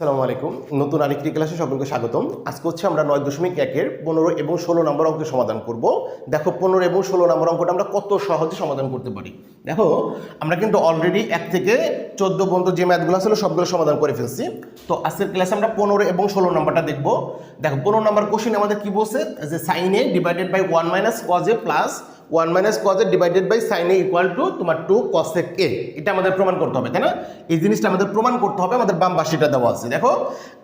আসসালামু আলাইকুম। নতুন আরেকটি ক্লাসে সকলকে স্বাগতম। আজকে হচ্ছে আমরা নয় দশমিক একের পনেরো এবং ষোলো নম্বর অঙ্কের সমাধান করব। দেখো, পনেরো এবং ষোলো নম্বর অঙ্কটা আমরা কত সহজে সমাধান করতে পারি। দেখো, আমরা কিন্তু অলরেডি এক থেকে চোদ্দ পর্যন্ত যে ম্যাথগুলো ছিল সবগুলো সমাধান করে ফেলছি। তো আজকের ক্লাসে আমরা পনেরো এবং ষোলো নম্বরটা দেখব। দেখো, পনেরো নম্বর কোশ্চেন আমাদের কি বলছে? যে সাইনে divided by one minus cos plus one minus cos divided by sine equal to তোমার টু কসেক এ এটা আমাদের প্রমাণ করতে হবে, তাই না? এই জিনিসটা আমাদের প্রমাণ করতে হবে, আমাদের বাম বাসিটা দেওয়া আছে। দেখো,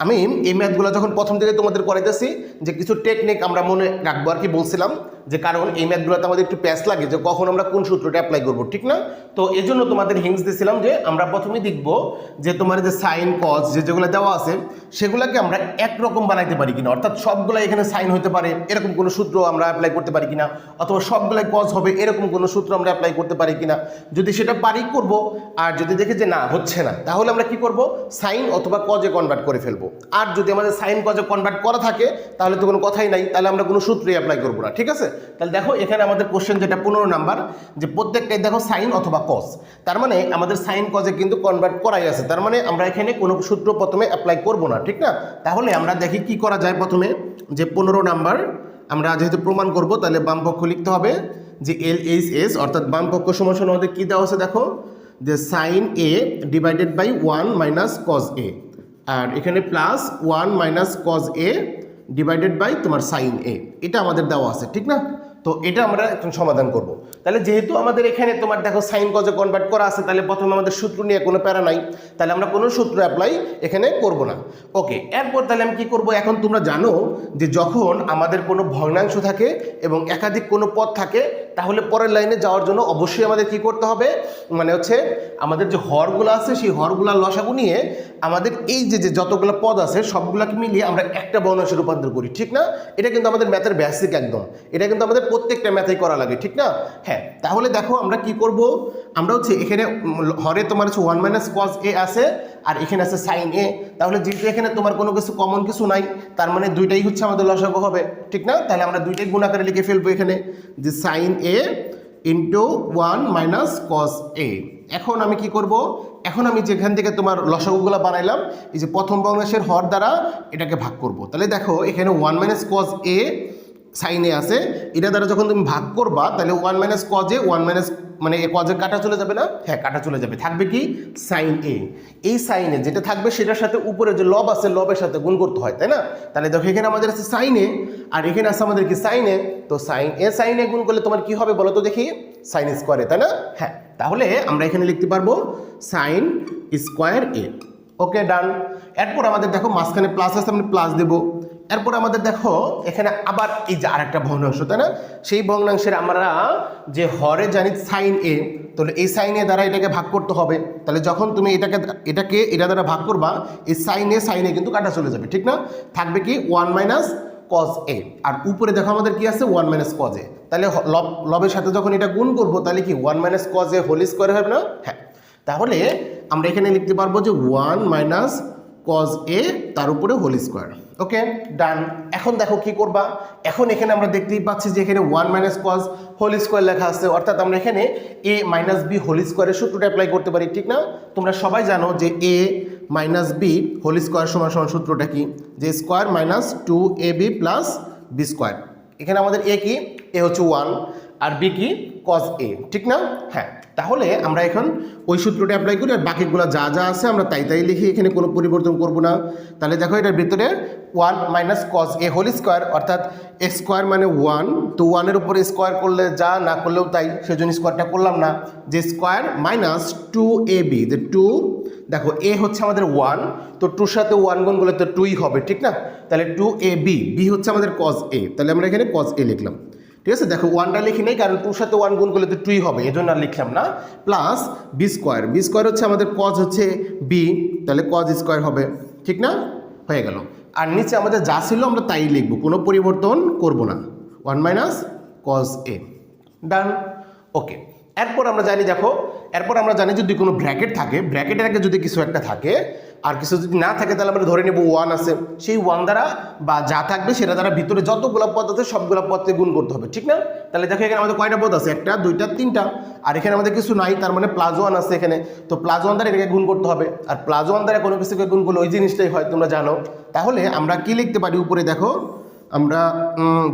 আমি এই ম্যাথগুলো যখন প্রথম থেকে তোমাদের করাইতেছি, যে কিছু টেকনিক আমরা মনে রাখব আর কি বলছিলাম যে কারণ এই ম্যাথগুলোতে আমাদের একটু প্যাস লাগে যে কখন আমরা কোন সূত্রটা অ্যাপ্লাই করব, ঠিক না? তো এই জন্য তোমাদের হিংস দিয়েছিলাম যে আমরা প্রথমে দেখব যে তোমার যে সাইন কজ যে যেগুলো দেওয়া আছে, সেগুলোকে আমরা একরকম বানাইতে পারি কিনা। অর্থাৎ সবগুলো এখানে সাইন হতে পারে, এরকম কোনো সূত্র আমরা অ্যাপ্লাই করতে পারি কিনা, অথবা সবগুলাই কজ হবে, এরকম কোনো সূত্র আমরা অ্যাপ্লাই করতে পারি কিনা। যদি সেটা পারি, করব, আর যদি দেখি যে না, হচ্ছে না, তাহলে আমরা কি করব? সাইন অথবা কজে কনভার্ট করে ফেলব। আর যদি আমাদের সাইন কজে কনভার্ট করা থাকে, তাহলে তো কোনো কথাই নাই, তাহলে আমরা কোনো সূত্রই অ্যাপ্লাই করব না, ঠিক আছে? তাহলে দেখো এখানে আমাদের কোশ্চেন যেটা, পনেরো নাম্বার, যে প্রত্যেকটাই দেখো সাইন অথবা কজ তার মানে আমাদের সাইন কজে কিন্তু কনভার্ট করাই আছে। তার মানে আমরা এখানে কোনো সূত্র প্রথমে অ্যাপ্লাই করব না, ঠিক না? তাহলে আমরা দেখি কি করা যায় প্রথমে, যে পনেরো নাম্বার, আমরা যেহেতু প্রমাণ করব, তাহলে বাম পক্ষ লিখতে হবে যে এল এইচ এস অর্থাৎ বাম পক্ষ সমান আমাদের কী দেওয়া আছে দেখো? যে sine A divided by one minus cos A আর এখানে plus one minus cos A divided by তোমার সাইন এ এটা আমাদের দেওয়া আছে ঠিক না? তো এটা আমরা এখন সমাধান করব। তাহলে যেহেতু আমাদের এখানে তোমার দেখো সাইন কজে কনভার্ট করা আছে, তাহলে প্রথমে আমাদের সূত্র নিয়ে কোনো প্যারা নাই। তাহলে আমরা কোনো সূত্র অ্যাপ্লাই এখানে করব না। ওকে এরপর তাহলে আমি কী করব? এখন তোমরা জানো যে যখন আমাদের কোনো ভগ্নাংশ থাকে এবং একাধিক কোনো পদ থাকে, তাহলে পরের লাইনে যাওয়ার জন্য অবশ্যই আমাদের কি করতে হবে? মানে হচ্ছে আমাদের যে হরগুলো আছে, সেই হরগুলার লসাগু নিয়ে আমাদের এই যে যে যতগুলো পদ আছে, সবগুলোকে মিলিয়ে আমরা একটা বর্ণাংশে রূপান্তর করি, ঠিক না? এটা কিন্তু আমাদের ম্যাথের বেসিক একদম। এটা কিন্তু আমাদের প্রত্যেকটা ম্যাথেই করা লাগে, ঠিক না? হ্যাঁ তাহলে দেখো আমরা কি করব? আমরা হচ্ছে এখানে হরে তোমার হচ্ছে ওয়ান মাইনাস কজ এ আছে, আর এখানে আছে সাইন এ তাহলে যেহেতু এখানে তোমার কোনো কিছু কমন কিছু নাই, তার মানে দুইটাই হচ্ছে আমাদের লসাগু হবে, ঠিক না? তাহলে আমরা দুইটাই গুণাকারে লিখে ফেলব এখানে, যে sine A into one minus cos A এখন আমি কি করব? এখন আমি যেখান থেকে তোমার লসাগুগুলো বানাইলাম, এই যে প্রথম বঙ্গাংশের হর দ্বারা এটাকে ভাগ করব। তাহলে দেখো, এখানে ওয়ান মাইনাস কজ এ সাইনে আছে, এটা দ্বারা যখন তুমি ভাগ করবা, তাহলে one minus cos A one minus মানে এ কজে কাটা চলে যাবে না? হ্যাঁ কাটা চলে যাবে। থাকবে কি? সাইন এ এই সাইনে যেটা থাকবে, সেটার সাথে উপরে যে লব আছে, লবের সাথে গুণ করতে হয়, তাই না? তাহলে দেখো, এখানে আমাদের আছে সাইনে আর এখানে আছে আমাদের কি সাইনে তো সাইন এ সাইনে গুণ করলে তোমার কি হবে বলো তো দেখি? সাইন স্কোয়ারে তাই না? হ্যাঁ তাহলে আমরা এখানে লিখতে পারব সাইন স্কোয়ার এ ওকে ডান এরপর আমাদের দেখো, মাঝখানে প্লাস আছে, আমরা প্লাস দেবো। এরপর আমাদের দেখো, এখানে আবার এই যে আরেকটা ভগ্নাংশ, তাই না? সেই ভগ্নাংশের আমরা যে হরে জানি সাইন এ তাহলে এই সাইন দ্বারা এটাকে ভাগ করতে হবে। তাহলে যখন তুমি এটাকে এটাকে, এটা দ্বারা ভাগ করবা, এই সাইন সাইন কিন্তু কাটা চলে যাবে, ঠিক না? থাকবে কি ওয়ান মাইনাস কজ এ আর উপরে দেখো আমাদের কি আছে? ওয়ান মাইনাস কজ এ তাহলে লব, লবের সাথে যখন এটা গুণ করব, তাহলে কি one minus cos A whole square হবে না? হ্যাঁ। তাহলে আমরা এখানে লিখতে পারব যে ওয়ান মাইনাস কজ এ তার উপরে হোল স্কোয়ার ওকে ডান এখন দেখো কি করবা? এখন এখানে আমরা দেখতেই পাচ্ছি যে এখানে one minus cos whole square লেখা আছে। অর্থাৎ আমরা এখানে এ মাইনাস বি হোল স্কোয়ারের সূত্রটা অ্যাপ্লাই করতে পারি, ঠিক না? তোমরা সবাই জানো যে A minus B whole square সমান সমান সূত্রটা কি? যে square minus two A B plus B square এখানে আমাদের এ কি? এ হচ্ছে ওয়ান আর বি কি? কজ এ ঠিক না? হ্যাঁ। তাহলে আমরা এখন ওই সূত্রটা অ্যাপ্লাই করি আর বাকিগুলো যা যা আছে আমরা তাই তাই লিখি, এখানে কোনো পরিবর্তন করব না। তাহলে দেখো এটার ভিতরে one minus cos A whole square অর্থাৎ এ স্কোয়ার মানে ওয়ান তো ওয়ানের উপরে স্কোয়ার করলে যা, না করলেও তাই, সেজন্য স্কোয়ারটা করলাম না। যে square minus two A B যে টু দেখো এ হচ্ছে আমাদের ওয়ান তো টুর সাথে ওয়ান গুণ করলে তো টুই হবে, ঠিক না? তাহলে টু এ বি বি হচ্ছে আমাদের কজ এ তাহলে আমরা এখানে কজ এ লিখলাম। ঠিক আছে? দেখো ওয়ানটা লিখি নেই, কারণ টুর সাথে ওয়ান গুণ করলে তো টুই হবে এই জন্য আর লিখলাম না। Plus B square B square হচ্ছে আমাদের কজ হচ্ছে বি তাহলে কজ স্কোয়ার হবে, ঠিক না? হয়ে গেল। আর নিচে আমাদের যা ছিল আমরা তাই লিখব, কোনো পরিবর্তন করব না। One minus cos A done okay এরপর আমরা জানি, দেখো, এরপর আমরা জানি যদি কোনো ব্র্যাকেট থাকে ব্র্যাকেটের আগে যদি কিছু একটা থাকে আর কিছু যদি না থাকে, তাহলে আমরা ধরে নেব ওয়ান আছে। সেই ওয়ান দ্বারা বা যা থাকবে, সেটা দ্বারা ভিতরে যতগুলো পদ আছে সবগুলো পদকে গুণ করতে হবে, ঠিক না? তাহলে দেখো এখানে আমাদের কয়টা পদ আছে? একটা, দুইটা, তিনটা। আর এখানে আমাদের কিছু নাই, তার মানে প্লাস ওয়ান আছে এখানে। তো প্লাস ওয়ান দ্বারা এটাকে গুণ করতে হবে। আর প্লাস ওয়ান দ্বারা কোনো কিছুকে গুণ করলে ওই জিনিসটাই হয়, তোমরা জানো। তাহলে আমরা কি লিখতে পারি উপরে? দেখো, আমরা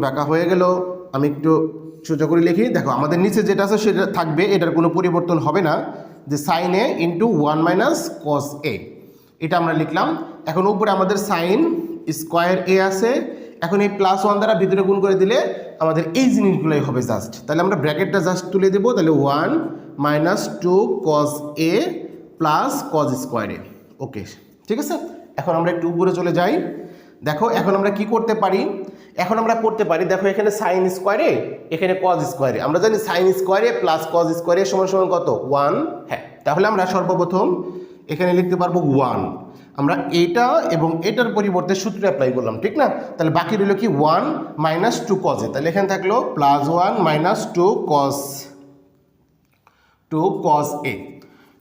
বাঁকা হয়ে গেল। আমি একটু সোজা করে লিখি। দেখো, আমাদের নিচে যেটা আছে, সেটা থাকবে, এটার কোনো পরিবর্তন হবে না। যে sine A into one minus cos A এটা আমরা লিখলাম। এখন উপরে আমাদের সাইন স্কোয়ার এ আছে। এখন এই প্লাস ওয়ান দ্বারা ভিতরে গুণ করে দিলে আমাদের এই জিনিসগুলোই হবে জাস্ট তাহলে আমরা ব্র্যাকেটটা জাস্ট তুলে দেবো। তাহলে one minus two cos A plus cos square A okay ঠিক আছে? এখন আমরা একটু উপরে চলে যাই। দেখো, এখন আমরা কি করতে পারি? এখন আমরা করতে পারি, দেখো এখানে সাইন স্কোয়ারে এখানে কজ স্কোয়ারে আমরা জানি সাইন স্কোয়ারে প্লাস কজ স্কোয়ারে সমান সমান কত? ওয়ান হ্যাঁ তাহলে আমরা সর্বপ্রথম এখানে লিখতে পারব ওয়ান আমরা এটা এবং এটার পরিবর্তে সূত্র অ্যাপ্লাই করলাম, ঠিক না? তাহলে বাকি রইল কি? ওয়ান মাইনাস টু কজে তাহলে এখানে থাকল plus one minus two cos two cos A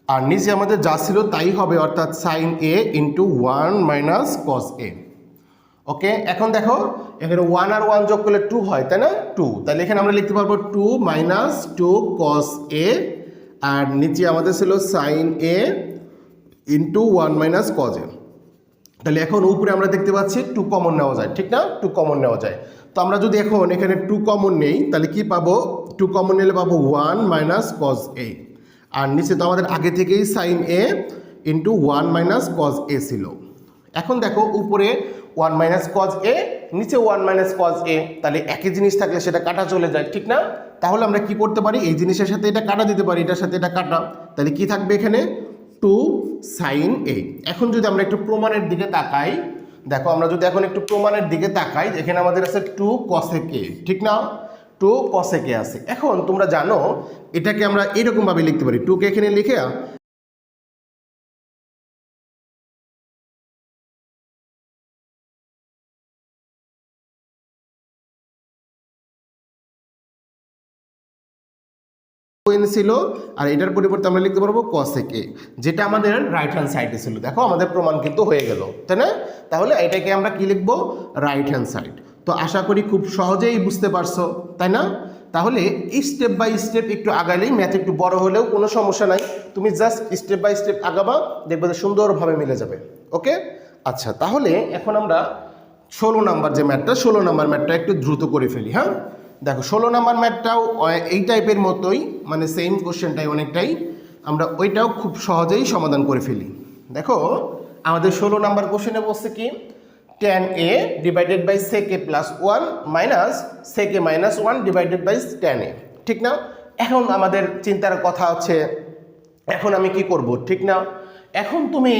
আর নিচে আমাদের যা ছিল তাই হবে, অর্থাৎ sine A into one minus cos A okay এখন দেখো, এখানে ওয়ান আর ওয়ান যোগ করলে টু হয়, তাই না? টু তাহলে এখানে আমরা লিখতে পারব two minus two cos A আর নিচে আমাদের ছিল sine A into one minus cos A তাহলে এখন উপরে আমরা দেখতে পাচ্ছি টু কমন নেওয়া যায়, ঠিক না? টু কমন নেওয়া যায়। তো আমরা যদি এখন এখানে টু কমন নেই, তাহলে কি পাবো? টু কমন নিলে পাবো ওয়ান মাইনাস কজ এ আর নিচে তো আমাদের আগে থেকেই sine A into one minus cos A ছিল। এখন দেখো উপরে ওয়ান মাইনাস কজ এ নিচে ওয়ান মাইনাস কজ এ তাহলে একই জিনিস থাকলে সেটা কাটা চলে যায়, ঠিক না? তাহলে আমরা কি করতে পারি? এই জিনিসের সাথে এটা কাটা দিতে পারি, এটার সাথে এটা কাটা। তাহলে কি থাকবে এখানে? টু সাইন এ এখন যদি আমরা একটু প্রমাণের দিকে তাকাই, দেখো আমরা যদি এখন একটু প্রমাণের দিকে তাকাই, এখানে আমাদের আছে টু কসে কে ঠিক না? টু কসে কে আছে। এখন তোমরা জানো, এটাকে আমরা এরকমভাবে লিখতে পারি। টুকে এখানে লিখে এন ছিল, আর এটার পরিবর্তে আমরা লিখতে পারব কসেক এ যেটা আমাদের রাইট হ্যান্ড সাইডে ছিল। দেখো, আমাদের প্রমাণ কিন্তু হয়ে গেল, তাই না? তাহলে এটাকে আমরা কি লিখব? রাইট হ্যান্ড সাইড তো আশা করি খুব সহজেই বুঝতে পারছ, তাই না? তাহলে স্টেপ বাই স্টেপ একটু আগালেই ম্যাথ একটু বড় হলেও কোনো সমস্যা নাই। তুমি জাস্ট স্টেপ বাই স্টেপ আগাবা, দেখবে যে সুন্দরভাবে মিলে যাবে ওকে আচ্ছা তাহলে এখন আমরা ষোলো নাম্বার যে ম্যাথটা ষোলো নাম্বার ম্যাথটা একটু দ্রুত করে ফেলি হ্যাঁ? দেখো, ষোলো নাম্বার ম্যাথটাও এই টাইপের মতোই মানে সেম কোশ্চেনটাই অনেকটাই, আমরা ওইটাও খুব সহজেই সমাধান করে ফেলি। দেখো, আমাদের ষোলো নাম্বার কোশ্চেনে বলছে কি tan A divided by sec plus one minus sec minus one divided by tan A ঠিক না? এখন আমাদের চিন্তার কথা হচ্ছে এখন আমি কি করব, ঠিক না? এখন তুমি,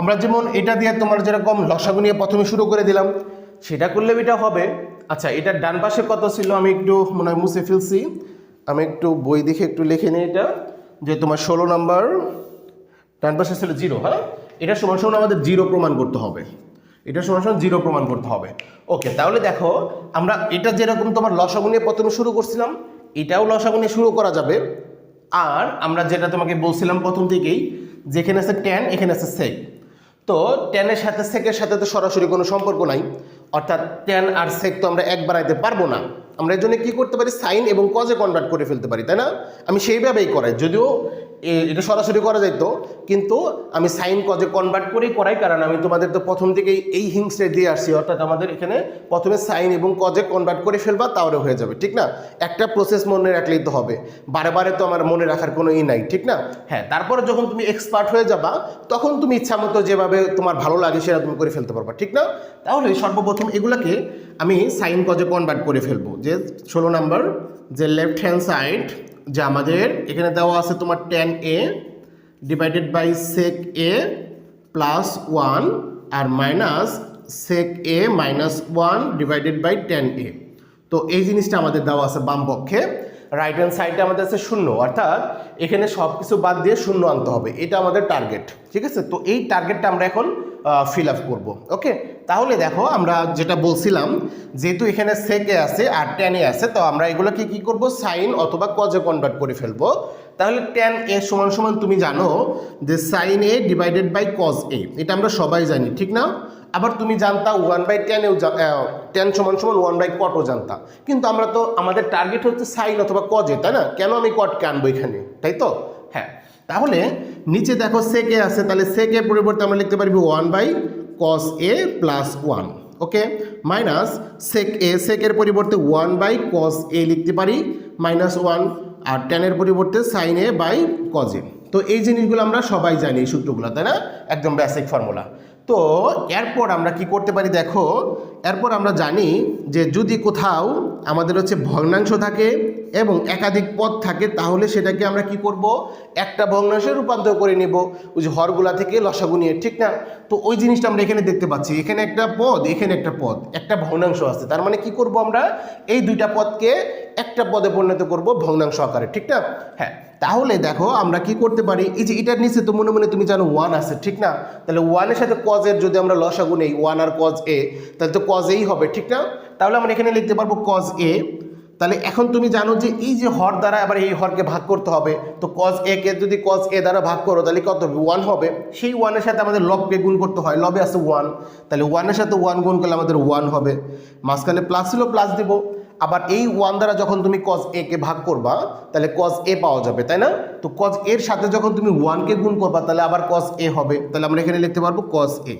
আমরা যেমন এটা দিয়ে তোমার যেরকম লসাগু নিয়ে প্রথমে শুরু করে দিলাম, সেটা করলে এটা হবে। আচ্ছা এটার ডান পাশে কত ছিল? আমি একটু মনে হয় মুছে ফেলছি। আমি একটু বই দেখে একটু লিখে নিই এটা, যে তোমার ষোলো নাম্বার, ডান পাশে ছিল জিরো হ্যাঁ? এটা সমান সমান আমাদের জিরো প্রমাণ করতে হবে। এটা সমান সমান জিরো প্রমাণ করতে হবে। ওকে, তাহলে দেখো, আমরা এটা যেরকম তোমার লসাগু নিয়ে শুরু করছিলাম, এটাও লসাগু নিয়ে শুরু করা যাবে। আর আমরা যেটা তোমাকে বলছিলাম প্রথম থেকেই, যেখানে আছে ট্যান এখানে আছে সেক তো ট্যানের সাথে সেকের সাথে তো সরাসরি কোনো সম্পর্ক নাই। অর্থাৎ ট্যান আর সেক তো আমরা এক বাড়াইতে পারব না। আমরা এর জন্য কী করতে পারি? সাইন এবং কজে কনভার্ট করে ফেলতে পারি, তাই না? আমি সেইভাবেই করাই। যদিও এটা সরাসরি করা যেত কিন্তু আমি সাইন কজে কনভার্ট করেই করাই, কারণ আমি তোমাদের তো প্রথম থেকেই এই হিংসে দিয়ে আসছি, অর্থাৎ আমাদের এখানে প্রথমে সাইন এবং কজে কনভার্ট করে ফেলবা, তাহলে হয়ে যাবে, ঠিক না? একটা প্রসেস মনে রাখলেই তো হবে বারে বারে তো আমার মনে রাখার কোনো ই নাই, ঠিক না? হ্যাঁ তারপরে যখন তুমি এক্সপার্ট হয়ে যাবা, তখন তুমি ইচ্ছা মতো যেভাবে তোমার ভালো লাগে সেটা তুমি করে ফেলতে পারবা, ঠিক না? তাহলে সর্বপ্রথম এগুলাকে আমি সাইন কজে কনভার্ট করে ফেলব, যে ষোলো নাম্বার যে লেফট হ্যান্ড সাইড যে আমাদের এখানে দেওয়া আছে তোমার tan A divided by sec A plus one R minus sec A minus one divided by tan A তো এই জিনিসটা আমাদের দেওয়া আছে বাম পক্ষে। রাইট হ্যান্ড সাইডে আমাদের আছে শূন্য, অর্থাৎ এখানে সব কিছু বাদ দিয়ে শূন্য আনতে হবে। এটা আমাদের টার্গেট ঠিক আছে? তো এই টার্গেটটা আমরা এখন ফিল আপ করব ওকে তাহলে দেখো, আমরা যেটা বলছিলাম, যেহেতু এখানে সেকে আছে আর টেনে আছে, তো আমরা এগুলোকে কি করব? সাইন অথবা কজে কনভার্ট করে ফেলব। তাহলে টেন এ সমান সমান তুমি জানো যে sine A divided by cos A এটা আমরা সবাই জানি, ঠিক না? আবার তুমি জানতা ওয়ান বাই টেনেও টেন সমান সমান ওয়ান বাই কটও জানতা। কিন্তু আমরা তো, আমাদের টার্গেট হচ্ছে সাইন অথবা কজে তাই না? কেন আমি কটকে আনব এখানে? তাই তো? হ্যাঁ। তাহলে নিচে দেখো সেকে আছে, তাহলে সেকে পরিবর্তে আমরা লিখতে পারবি one by cos A plus one okay minus sec A সেকের পরিবর্তে ওয়ান বাই কস এ লিখতে পারি মাইনাস ওয়ান আর টেনের পরিবর্তে সাইন এ বাই কজে তো এই জিনিসগুলো আমরা সবাই জানি এই সূত্রগুলো, তাই না? একদম বেসিক ফর্মুলা তো এরপর আমরা কি করতে পারি দেখো? এরপর আমরা জানি যে যদি কোথাও আমাদের হচ্ছে ভগ্নাংশ থাকে এবং একাধিক পদ থাকে, তাহলে সেটাকে আমরা কি করব? একটা ভগ্নাংশে রূপান্তর করে নেব। ওই যে হরগুলা থেকে লসাগু নিয়ে, ঠিক না? তো ওই জিনিসটা আমরা এখানে দেখতে পাচ্ছি। এখানে একটা পদ, এখানে একটা পদ, একটা ভগ্নাংশ আছে। তার মানে কি করব আমরা? এই দুইটা পদকে একটা পদে পরিণত করব ভগ্নাংশ আকারে, ঠিক না? হ্যাঁ তাহলে দেখো আমরা কি করতে পারি? এই যে এটার নিচে তো মনে মনে তুমি জানো ওয়ান আছে, ঠিক না? তাহলে ওয়ানের সাথে কজের যদি আমরা লসাগু নেই ওয়ান আর কজ এ তাহলে তো কজ এই হবে, ঠিক না? তাহলে আমরা এখানে লিখতে পারব কজ এ তাহলে এখন তুমি জানো যে এই যে হর দ্বারা আবার এই হরকে ভাগ করতে হবে, তো কজ এ কে যদি কজ এ দ্বারা ভাগ করো, তাহলে কত হবে? ওয়ান হবে। সেই ওয়ানের সাথে আমাদের লবকে গুণ করতে হয় লবে আছে ওয়ান তাহলে ওয়ানের সাথে ওয়ান গুণ করলে আমাদের ওয়ান হবে। মাঝখানে প্লাস ছিল প্লাস দিব। আবার এই ওয়ান দ্বারা যখন তুমি কজ এ কে ভাগ করবা, তাহলে কজ এ পাওয়া যাবে, তাই না? তো কজ এর সাথে যখন তুমি ওয়ানকে গুণ করবা, তাহলে আবার কজ এ হবে। তাহলে আমরা এখানে লিখতে পারব কজ এ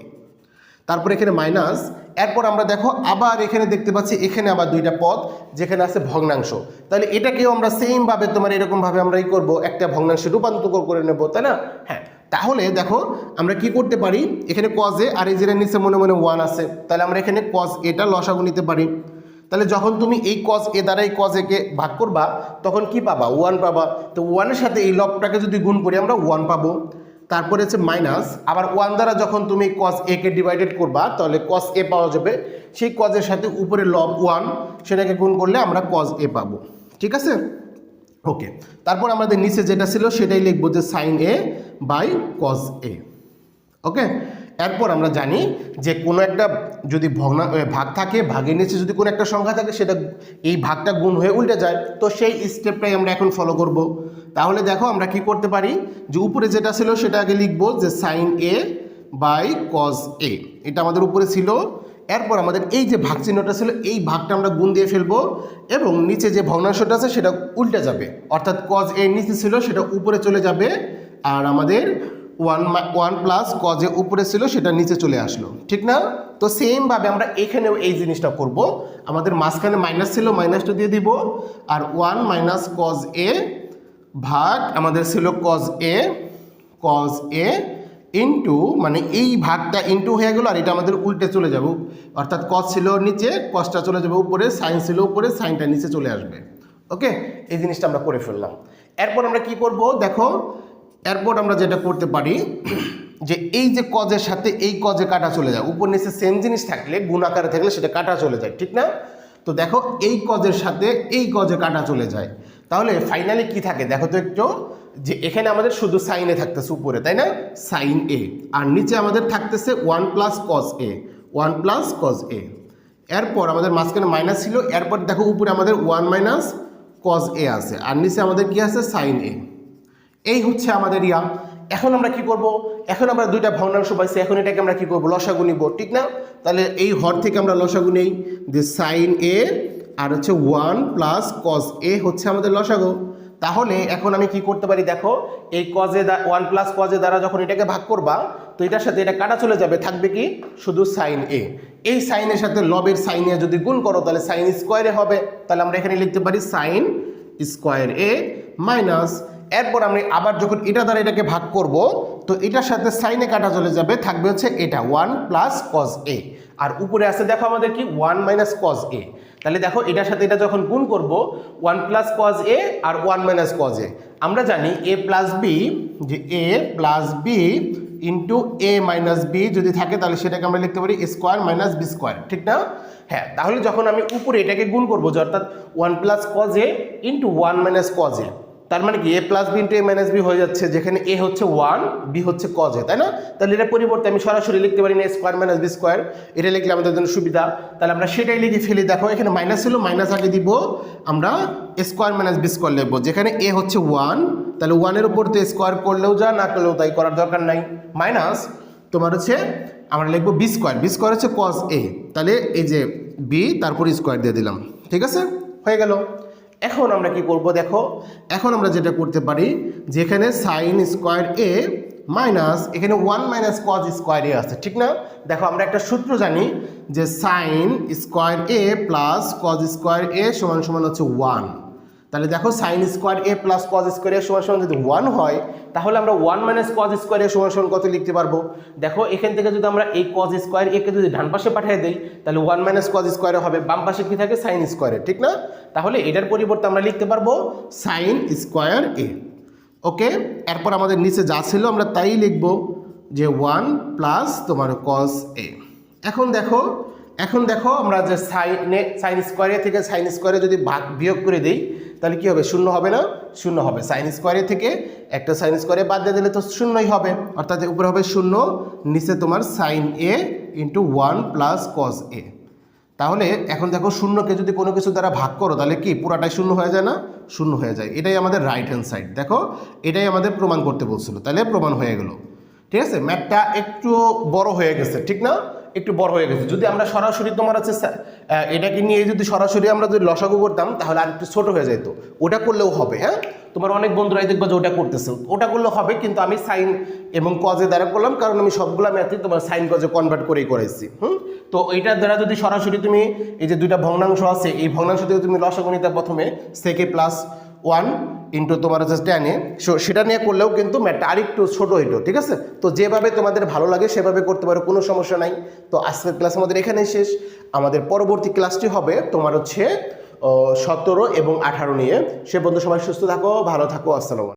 তারপর এখানে মাইনাস এরপর আমরা দেখো আবার এখানে দেখতে পাচ্ছি, এখানে আবার দুইটা পদ, যেখানে আছে ভগ্নাংশ। তাহলে এটাকেও আমরা সেমভাবে তোমার এরকমভাবে আমরা এই করব, একটা ভগ্নাংশে রূপান্তর করে নেব, তাই না? হ্যাঁ তাহলে দেখো আমরা কি করতে পারি? এখানে কজ এ আর এই যে নিচে মনে মনে ওয়ান আছে, তাহলে আমরা এখানে কজ এটা লসাগু নিতে পারি। তাহলে যখন তুমি এই কজ এ দ্বারা এই কজ একে ভাগ করবা, তখন কি পাবা? ওয়ান পাবা। তো ওয়ানের সাথে এই লবটাকে যদি গুণ করি, আমরা ওয়ান পাবো। তারপরে হচ্ছে মাইনাস আবার ওয়ান দ্বারা যখন তুমি কস এ কে ডিভাইডেড করবা, তাহলে কস এ পাওয়া যাবে। সেই কজের সাথে উপরে লব ওয়ান সেটাকে গুণ করলে আমরা কজ এ পাবো। ঠিক আছে? ওকে তারপর আমাদের নিচে যেটা ছিল, সেটাই লিখব যে sine A by cos A okay এরপর আমরা জানি যে কোনো একটা যদি ভগ্না ভাগ থাকে, ভাগের নিচে যদি কোনো একটা সংখ্যা থাকে, সেটা এই ভাগটা গুণ হয়ে উল্টে যায়। তো সেই স্টেপটাই আমরা এখন ফলো করব। তাহলে দেখো আমরা কি করতে পারি? যে উপরে যেটা ছিল সেটা আগে লিখব যে sine A by cos A এটা আমাদের উপরে ছিল। এরপর আমাদের এই যে ভাগ চিহ্নটা ছিল, এই ভাগটা আমরা গুণ দিয়ে ফেলব এবং নিচে যে ভগ্নাংশটা আছে, সেটা উল্টে যাবে। অর্থাৎ কজ এর নিচে ছিল, সেটা উপরে চলে যাবে। আর আমাদের ওয়ান ওয়ান প্লাস কজে উপরে ছিল, সেটা নিচে চলে আসলো। ঠিক না? তো সেমভাবে আমরা এখানেও এই জিনিসটা করব। আমাদের মাঝখানে মাইনাস ছিল মাইনাসটা দিয়ে দিব। আর ওয়ান মাইনাস কজ এ ভাগ, আমাদের ছিল cos A cos A into মানে এই ভাগটা ইন্টু হয়ে গেল, আর এটা আমাদের উল্টে চলে যাব। অর্থাৎ কজ ছিল নিচে কজটা চলে যাবে উপরে সাইন ছিল উপরে সাইনটা নিচে চলে আসবে। ওকে এই জিনিসটা আমরা করে ফেললাম। এরপর আমরা কি করব? দেখো এরপর আমরা যেটা করতে পারি, যে এই যে কজের সাথে এই কজে কাটা চলে যায়, উপর নিচে সেম জিনিস থাকলে, গুণ আকারে থাকলে সেটা কাটা চলে যায়, ঠিক না? তো দেখো এই কজের সাথে এই কজে কাটা চলে যায়। তাহলে ফাইনালি কি থাকে? দেখো তো একটু, যে এখানে আমাদের শুধু সাইনে থাকতেছে উপরে, তাই না? সাইন এ আর নিচে আমাদের থাকতেছে one plus cos A one plus cos A এরপর আমাদের মাঝখানে মাইনাস ছিল, এরপর দেখো উপরে আমাদের ওয়ান মাইনাস কজ এ আছে। আর নিচে আমাদের কি আছে? সাইন এ এই হচ্ছে আমাদের ইয়া। এখন আমরা কি করব? এখন আমরা দুইটা ভগ্নাংশ পাইছি, এখন এটাকে আমরা কি করব? লসাগু নিব, ঠিক না? তাহলে এই হর থেকে আমরা লসাগু নেই। যে সাইন এ আর হচ্ছে ওয়ান প্লাস কজ এ হচ্ছে আমাদের লসাগু। তাহলে এখন আমি কি করতে পারি দেখো, এই কজে ওয়ান প্লাস কজে দ্বারা যখন এটাকে ভাগ করবা, তো এটার সাথে এটা কাটা চলে যাবে, থাকবে কি? শুধু সাইন এ এই সাইনের সাথে লবের সাইনে যদি গুণ করো, তাহলে সাইন স্কোয়ারে হবে। তাহলে আমরা এখানে লিখতে পারি সাইন স্কোয়ার এ মাইনাস এরপর আমি আবার যখন এটা দ্বারা এটাকে ভাগ করব, তো এটার সাথে সাইনে কাটা চলে যাবে, থাকবে হচ্ছে এটা ওয়ান প্লাস কজ এ আর উপরে আছে দেখো আমাদের কি? ওয়ান মাইনাস কজ এ তাহলে দেখো এটার সাথে এটা যখন গুণ করব ওয়ান প্লাস কজ এ আর ওয়ান মাইনাস কজ এ আমরা জানি এ প্লাস বি যে A plus B into A minus B যদি থাকে, তাহলে সেটাকে আমরা লিখতে পারি স্কোয়ার মাইনাস বি স্কোয়ার ঠিক না? হ্যাঁ তাহলে যখন আমি উপরে এটাকে গুণ করব, যে অর্থাৎ one plus cos A into one minus cos A তার মানে কি? A plus B into A minus B হয়ে যাচ্ছে, যেখানে এ হচ্ছে ওয়ান বি হচ্ছে কজ তাই না? তাহলে এটা পরিবর্তে আমি সরাসরি লিখতে পারি না স্কোয়ার মাইনাস বি স্কোয়ার এটা লিখলে আমাদের জন্য সুবিধা। তাহলে আমরা সেটাই লিখে ফেলি। দেখো, এখানে মাইনাস ছিল মাইনাস আগে দিব, আমরা স্কোয়ার মাইনাস বি স্কোয়ার লিখব, যেখানে এ হচ্ছে ওয়ান তাহলে ওয়ানের উপর তো স্কোয়ার করলেও যা, না করলেও তাই করার দরকার নাই। মাইনাস তোমার হচ্ছে, আমরা লিখব বি স্কোয়ার বি স্কোয়ার হচ্ছে কজ এ তাহলে এই যে বি তারপর স্কোয়ার দিয়ে দিলাম। ঠিক আছে? হয়ে গেল। এখন আমরা কি করব দেখো? এখন আমরা যেটা করতে পারি, যেখানে সাইন স্কোয়ার এ মাইনাস এখানে one minus cos square A আছে, ঠিক না? দেখো, আমরা একটা সূত্র জানি যে sine square A plus cos square A সমান সমান হচ্ছে ওয়ান তাহলে দেখো sine square A plus cos square এর সমান সমান যদি ওয়ান হয়, তাহলে আমরা ওয়ান মাইনাস কজ স্কোয়ার এর সমান সমান কত লিখতে পারব? দেখো, এখান থেকে যদি আমরা এই কজ স্কোয়ার একে যদি ডান পাশে পাঠিয়ে দিই, তাহলে ওয়ান মাইনাস কজ স্কোয়ারে হবে, বাম পাশে কি থাকে? সাইন স্কোয়ারে ঠিক না? তাহলে এটার পরিবর্তে আমরা লিখতে পারব সাইন স্কোয়ার এ ওকে? এরপর আমাদের নিচে যা ছিল আমরা তাই লিখব যে ওয়ান প্লাস তোমার কজ এ এখন দেখো এখন দেখো আমরা যে সাইনে সাইন স্কোয়ারে থেকে সাইন স্কোয়ারে যদি ভাগ বিয়োগ করে দিই তাহলে কি হবে? শূন্য হবে না? শূন্য হবে। সাইন স্কোয়ারে থেকে একটা সাইন স্কোয়ারে বাদ দিয়ে দিলে তো শূন্যই হবে। অর্থাৎ উপরে হবে শূন্য, নিচে তোমার sine A into one plus cos A তাহলে এখন দেখো শূন্যকে যদি কোনো কিছু দ্বারা ভাগ করো, তাহলে কি? পুরাটাই শূন্য হয়ে যায় না? শূন্য হয়ে যায়। এটাই আমাদের রাইট হ্যান্ড সাইড দেখো, এটাই আমাদের প্রমাণ করতে বলছিল। তাহলে প্রমাণ হয়ে গেল। ঠিক আছে? ম্যাপটা একটু বড় হয়ে গেছে। ঠিক না? একটু বড় হয়ে গেছে। যদি আমরা সরাসরি তোমার হচ্ছে এটাকে নিয়ে যদি সরাসরি আমরা যদি লসাগু করতাম, তাহলে আর একটু ছোট হয়ে যেত ওটা করলেও হবে হ্যাঁ? তোমার অনেক বন্ধুরাই দেখবে যে ওটা করতেছে। ওটা করলেও হবে, কিন্তু আমি সাইন এবং কজে দ্বারা করলাম, কারণ আমি সবগুলো ম্যাথই তোমার সাইন কজে কনভার্ট করেই করেছি হুম? তো এইটার দ্বারা যদি সরাসরি তুমি এই যে দুইটা ভগ্নাংশ আছে, এই ভগ্নাংশ থেকে তুমি লসাগু নিতে প্রথমে সেকে প্লাস ওয়ান ইন্টু তোমার হচ্ছে টেনে সেটা নিয়ে করলেও কিন্তু ম্যাটটা আরেকটু ছোটো হইল, ঠিক আছে? তো যেভাবে তোমাদের ভালো লাগে সেভাবে করতে পারো, কোনো সমস্যা নাই। তো আজকের ক্লাস আমাদের এখানেই শেষ। আমাদের পরবর্তী ক্লাসটি হবে তোমার হচ্ছে সতেরো এবং আঠারো নিয়ে। সে বন্ধু সবাই সুস্থ থাকো, ভালো থাকো, আসসালাম